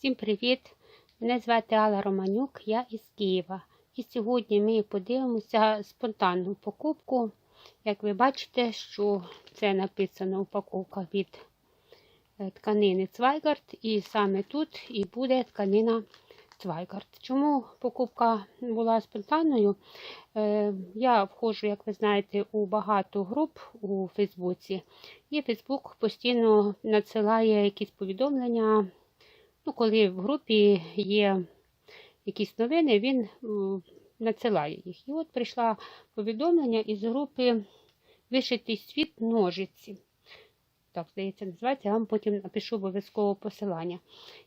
Всім привіт! Мене звати Алла Романюк, я із Києва. І сьогодні ми подивимося спонтанну покупку. Як ви бачите, що це написано упаковка від е, тканини Цвайгард, і саме тут і буде тканина Цвайгард. Чому покупка була спонтанною? Е, Я входжу, як ви знаєте, у багато груп у Фейсбуці, і Фейсбук постійно надсилає якісь повідомлення. Ну, коли в групі є якісь новини, він надсилає їх. І от прийшло повідомлення із групи Вишитий світ ножиці. Так, здається, називається, я вам потім напишу обов'язково посилання.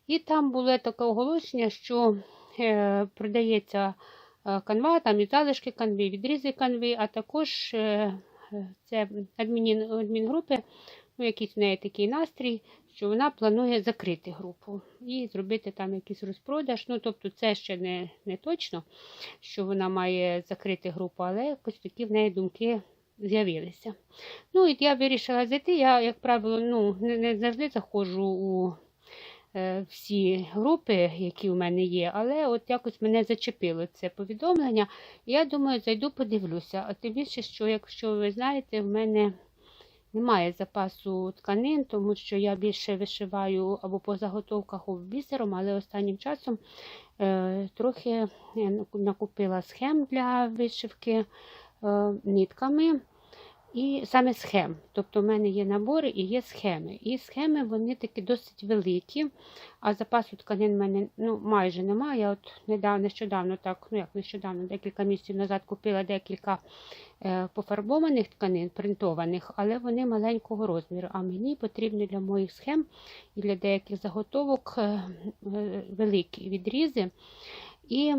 І там було таке оголошення, що е, продається е, канва, там і залишки канви, відрізи канви, а також е, е, це адмін, ну, якийсь в неї такий настрій, що вона планує закрити групу і зробити там якийсь розпродаж. Ну, тобто, це ще не, не точно, що вона має закрити групу, але якось такі в неї думки з'явилися. Ну, і я вирішила зайти. Я, як правило, ну, не, не завжди заходжу у е, всі групи, які у мене є, але от якось мене зачепило це повідомлення. Я думаю, зайду, подивлюся. А тим більше, що, якщо ви знаєте, в мене немає запасу тканин, тому що я більше вишиваю або по заготовках або бісером, але останнім часом е, трохи е, накупила схем для вишивки е, нитками. І саме схем. Тобто в мене є набори і є схеми. І схеми вони такі досить великі, а запасу тканин в мене ну, майже немає. Я от недавно, нещодавно, так, ну як нещодавно, декілька місяців назад купила декілька е, пофарбованих тканин, принтованих, але вони маленького розміру. А мені потрібні для моїх схем і для деяких заготовок е, е, великі відрізи. І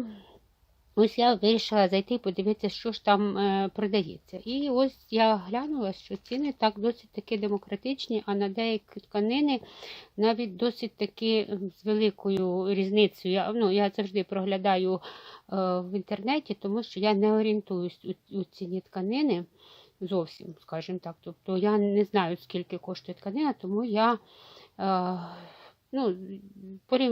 Ось я вирішила зайти і подивитися, що ж там е, продається. І ось я глянула, що ціни так досить таки демократичні, а на деякі тканини навіть досить таки з великою різницею. Я, ну, я завжди проглядаю е, в інтернеті, тому що я не орієнтуюсь у, у ціні тканини зовсім, скажімо так. Тобто я не знаю, скільки коштує тканина, тому я. Е, ну,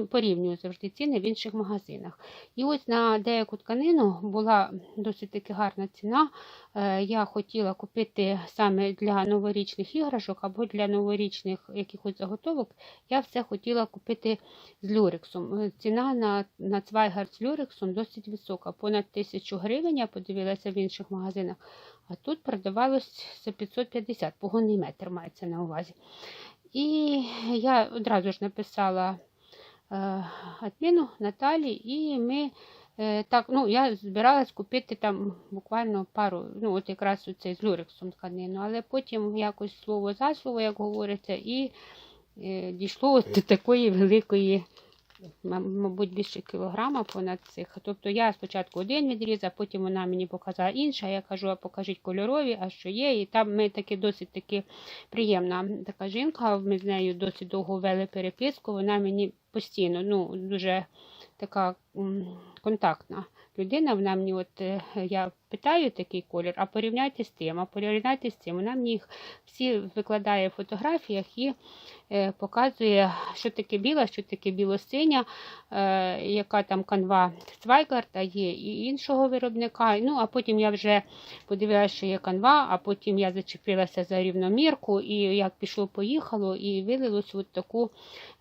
порівнюю завжди ціни в інших магазинах. І ось на деяку тканину була досить таки гарна ціна. Е, я хотіла купити саме для новорічних іграшок або для новорічних якихось заготовок. Я все хотіла купити з люрексом. Е, ціна на на Цвайгард з люрексом досить висока, понад 1000 гривень. Я подивилася в інших магазинах. А тут продавалось за 550 погонний метр мається на увазі. І я одразу ж написала е, адміну Наталі, і ми е, так, ну, я збиралась купити там буквально пару, ну, от якраз оцей з люрексом тканину, але потім якось слово за слово, як говориться, і е, дійшло до такої великої мабуть, більше кілограма понад цих. Тобто я спочатку один відріз, а потім вона мені показала інша. Я кажу, а покажіть кольорові, а що є. І там ми таки досить таки приємна така жінка. Ми з нею досить довго вели переписку. Вона мені постійно, ну, дуже така контактна людина. Вона мені, от е, я питаю такий колір, а порівняйте з тим, а порівняйте з цим. Вона мені їх всі викладає в фотографіях і е, показує, що таке біла, що таке білосиня, е, яка там канва Цвайгарта є і іншого виробника. Ну, а потім я вже подивилася, що є канва, а потім я зачепилася за рівномірку, і як пішло-поїхало, і вилилось от таку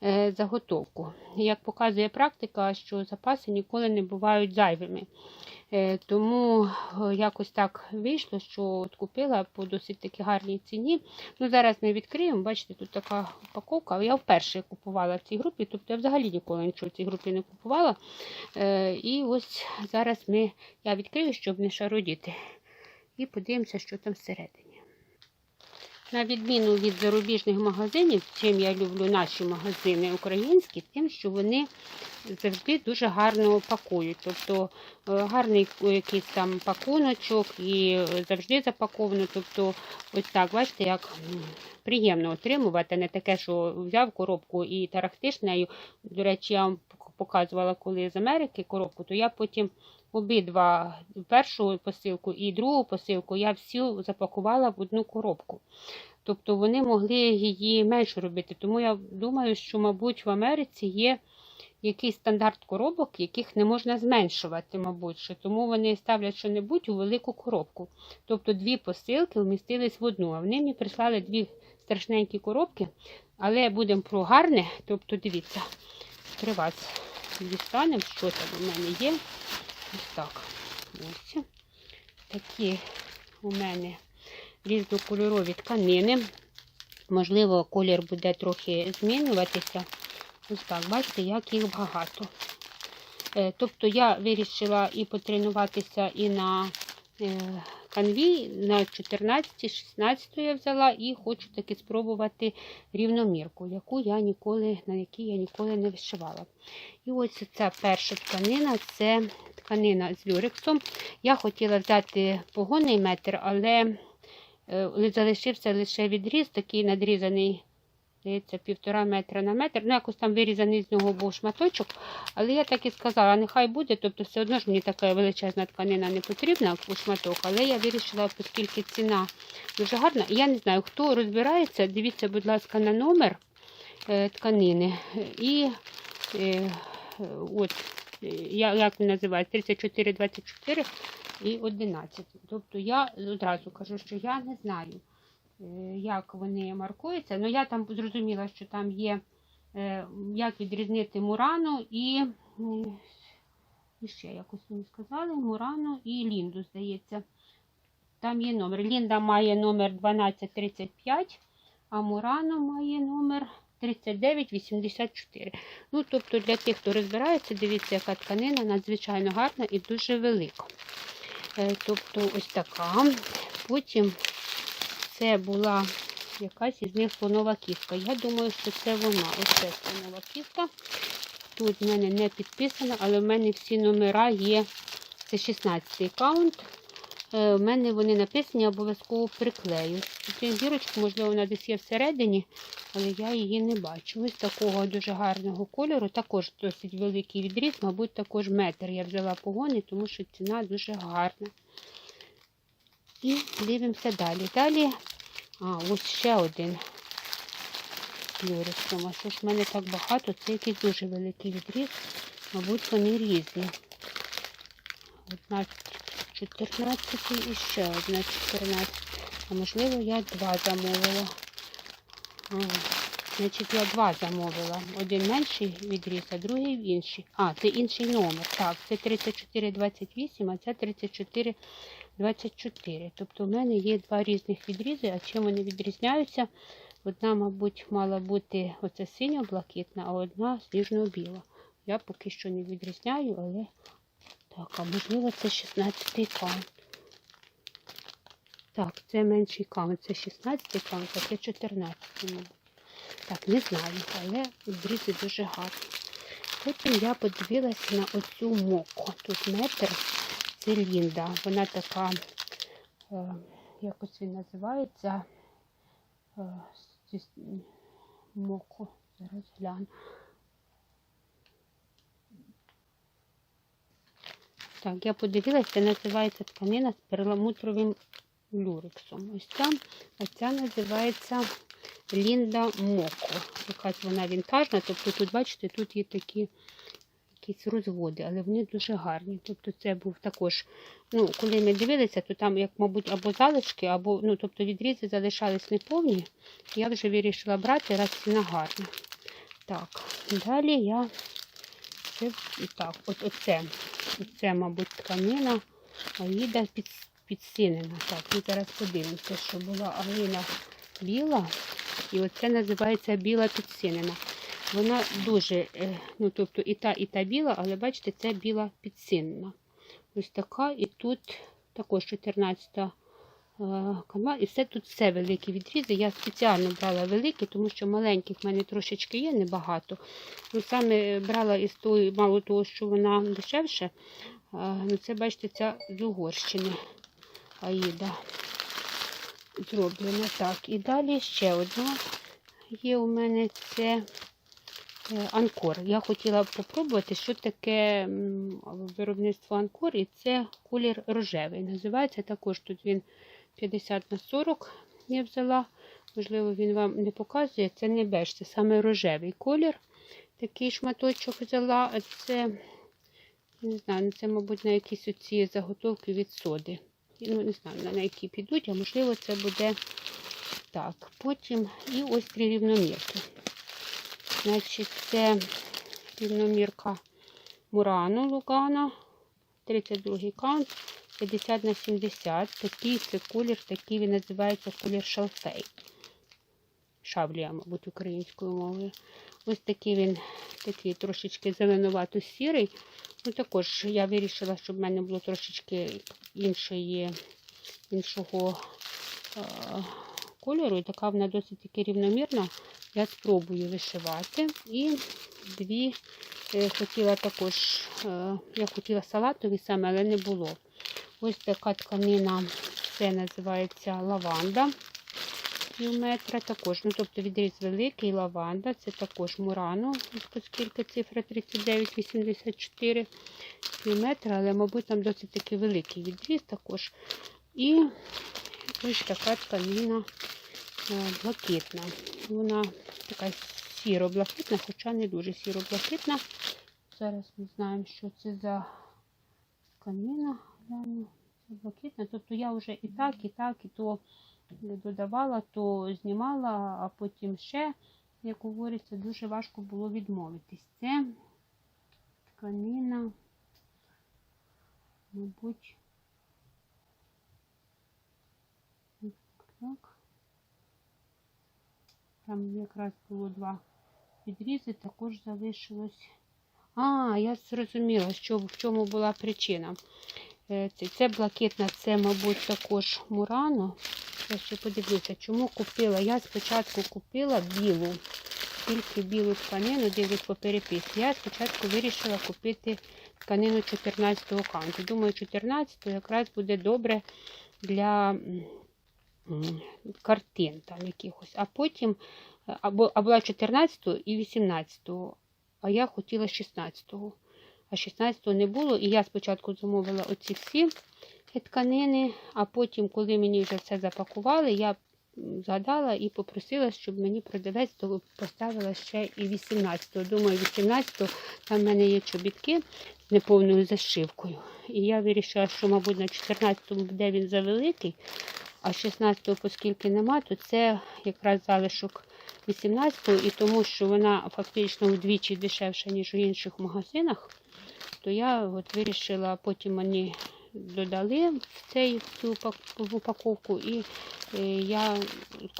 е, заготовку. Як показує практика, що запаси ніколи не бувають зайвими. Е, тому е, якось так вийшло, що от купила по досить таки гарній ціні. Ну, Зараз ми відкриємо, бачите, тут така упаковка. Я вперше купувала в цій групі, тобто я взагалі ніколи нічого в цій групі не купувала. Е, і ось зараз ми, я відкрию, щоб не шародіти. І подивимося, що там всередині. На відміну від зарубіжних магазинів, чим я люблю наші магазини українські, тим, що вони завжди дуже гарно пакують. Тобто е, гарний якийсь там пакуночок і завжди запаковано. Тобто, ось так, бачите, як приємно отримувати, не таке, що взяв коробку і тарахтиш нею. До речі, я вам показувала, коли з Америки коробку, то я потім обидва першу посилку і другу посилку я всю запакувала в одну коробку. Тобто вони могли її менше робити. Тому я думаю, що, мабуть, в Америці є якийсь стандарт коробок, яких не можна зменшувати, мабуть, що тому вони ставлять що-небудь у велику коробку. Тобто дві посилки вмістились в одну. А вони мені прислали дві страшненькі коробки, але будемо про гарне. Тобто, дивіться, при вас дістанемо, що там у мене є. Ось так. Ось. Такі у мене різнокольорові тканини. Можливо, колір буде трохи змінюватися. Ось так, бачите, як їх багато. Е, Тобто я вирішила і потренуватися і на е, канві, на 14-16 я взяла, і хочу таки спробувати рівномірку, яку я ніколи, на якій я ніколи не вишивала. І ось ця перша тканина це тканина з люрексом. Я хотіла взяти погонний метр, але е, залишився лише відріз, такий надрізаний, здається, півтора метра на метр. Ну, якось там вирізаний з нього був шматочок. Але я так і сказала, нехай буде, тобто все одно ж мені така величезна тканина не потрібна у шматок, але я вирішила, оскільки ціна дуже гарна. Я не знаю, хто розбирається, дивіться, будь ласка, на номер е, тканини. І е, от, як він називається, 34, 24 і 11. Тобто я одразу кажу, що я не знаю, е, як вони маркуються. Ну, я там зрозуміла, що там є, е, як відрізнити Мурану і, е, і ще якось вони сказали, Мурану і Лінду, здається. Там є номер. Лінда має номер 1235, а Мурано має номер 3984. Ну, тобто для тих, хто розбирається, дивіться, яка тканина надзвичайно гарна і дуже велика. Е, Тобто ось така. Потім це була якась із них слонова кістка. Я думаю, що це вона. Ось це слонова кістка. Тут в мене не підписано, але в мене всі номера є. Це 16-й каунт. Е, У мене вони написані, обов'язково приклею. Цю зірочку, можливо, вона десь є всередині, але я її не бачу. Ось такого дуже гарного кольору. Також досить великий відріз, мабуть, також метр. Я взяла погони, тому що ціна дуже гарна. І дивимося далі. Далі, а, ось ще один люриком. А що ж в мене так багато, це якийсь дуже великий відріз. Мабуть, вони різні. Одна 14 і ще одна 14. А можливо, я два замовила. Значить, я два замовила. Один менший відріз, а другий інший. А, це інший номер. Так, це 3428, а це 3424. Тобто в мене є два різних відрізи, а чим вони відрізняються? Одна, мабуть, мала бути оце синьо-блакитна, а одна сніжно-біла. Я поки що не відрізняю, але так, а можливо це 16-й каунт. Так, це менший каунт, це 16-й каунт, а це 14-й. Так, не знаю, але відрізи дуже гарні. Потім я подивилася на оцю моку. Тут метр, це Лінда. Вона така, е, якось він називається. Е, моку. Зараз гляну. Так, я подивилася, це називається тканина з перламутровим люрексом. Ось ця, а ця називається Лінда Моко. Якась вона вінтажна. Тобто тут, бачите, тут є такі якісь розводи, але вони дуже гарні. Тобто це був також, ну, коли ми дивилися, то там, як, мабуть, або залишки, або, ну, тобто відрізи залишались неповні. Я вже вирішила брати, раз ціна гарна. Так, далі я це, так, от оце. Це, мабуть, тканина Аїда під, підсинена. Так, ми зараз подивимося, що була Аїда біла. І оце називається біла підсинена. Вона дуже, е, ну тобто і та, і та біла, але бачите, це біла підсинена. Ось така, і тут також 14 е, канва. І все тут все великі відрізи. Я спеціально брала великі, тому що маленьких в мене трошечки є, небагато. Ну, саме брала із тої, мало того, що вона дешевше. Ну, це, бачите, ця з Угорщини Аїда зроблена. Так, і далі ще одна є у мене це е, Анкор. Я хотіла попробувати, що таке виробництво Анкор, і це колір рожевий. Називається також тут він 50 на 40 я взяла. Можливо, він вам не показує. Це не беж, це саме рожевий колір. такий шматочок взяла. Це, не знаю, ну, це, мабуть, на якісь оці заготовки від соди. Ну, не знаю, на які підуть, а можливо, це буде так. Потім і ось три рівномірки. Значить, це рівномірка Мурану Лугана, 32-й кант, 50 на 70. Такий це колір, такий він називається колір шалфей. Шаблія, мабуть, українською мовою. Ось такий він такий трошечки зеленувато сірий. Ну, також я вирішила, щоб в мене було трошечки іншої, іншого е, кольору. І така вона досить таки рівномірна. Я спробую вишивати. І дві е, хотіла також, е, я хотіла салатові саме, але не було. Ось така тканина, це називається лаванда. Пів метра також. Ну, тобто відріз великий, лаванда, це також мурано, оскільки цифра 39,84 пів але, мабуть, там досить таки великий відріз також. І ось така тканина е, блакитна. Вона така сіро-блакитна, хоча не дуже сіро-блакитна. Зараз ми знаємо, що це за тканина. Блакитна. Тобто я вже і так, і так, і то додавала, то знімала, а потім ще, як говориться, дуже важко було відмовитись. Це тканина, мабуть, так. Там якраз було два відрізи, також залишилось. А, я зрозуміла, що в чому була причина. Це, блакитна, це, мабуть, також Мурано. Я ще подивлюся, чому купила. Я спочатку купила білу, тільки білу тканину, дивлюсь по переписці. Я спочатку вирішила купити тканину 14-го канту. Думаю, 14 якраз буде добре для картин там якихось. А потім або, була 14-го і 18-го, а я хотіла 16-го. А 16-го не було, і я спочатку замовила оці всі тканини, а потім, коли мені вже все запакували, я згадала і попросила, щоб мені продавець то поставила ще і 18-го. Думаю, 18-го там в мене є чобітки з неповною зашивкою. І я вирішила, що, мабуть, на 14-му буде він завеликий, а 16-го, оскільки нема, то це якраз залишок 18-го, і тому що вона фактично вдвічі дешевша, ніж у інших магазинах, то я от вирішила, потім мені додали в цей в цю упаковку, і е, я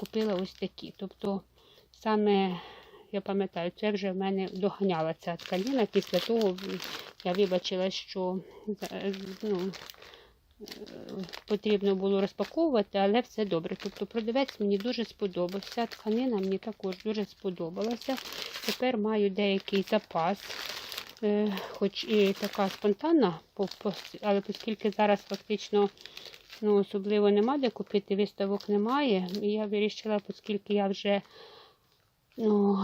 купила ось такі. Тобто, саме я пам'ятаю, це вже в мене доганяла ця тканина. Після того я вибачила, що е, ну, е, потрібно було розпаковувати, але все добре. Тобто продавець мені дуже сподобався. Тканина мені також дуже сподобалася. Тепер маю деякий запас. Е, Хоч і така спонтанна, по- по- але оскільки зараз фактично ну, особливо нема де купити, виставок немає. Я вирішила, оскільки я вже ну,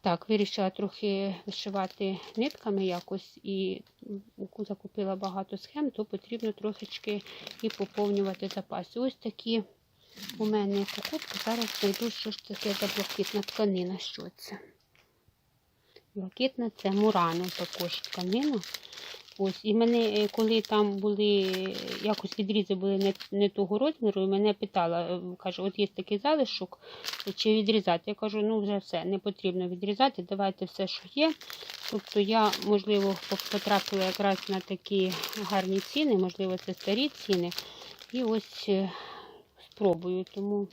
так, вирішила трохи вишивати нитками якось і закупила багато схем, то потрібно трошечки і поповнювати запас. Ось такі у мене покупки. Зараз знайду, що ж таке за блакитна тканина. Що це? Блакитна це мурано також тканина. Ось, і мене, е, коли там були е, якось відрізи були не, не того розміру, і мене питала, е, каже, от є такий залишок, чи відрізати. Я кажу, ну вже все, не потрібно відрізати, давайте все, що є. Тобто я, можливо, потрапила якраз на такі гарні ціни, можливо, це старі ціни. І ось спробую. Тому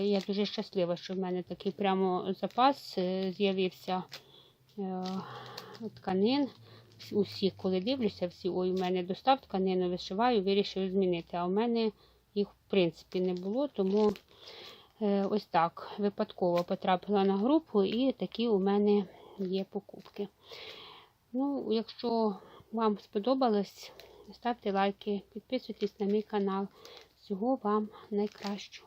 я дуже щаслива, що в мене такий прямо запас е, з'явився е, тканин. Усі, коли дивлюся, всі, ой, у мене достав тканину, вишиваю, вирішив змінити. А у мене їх, в принципі, не було, тому е, ось так випадково потрапила на групу і такі у мене є покупки. Ну, якщо вам сподобалось, ставте лайки, підписуйтесь на мій канал. Всього вам найкращого.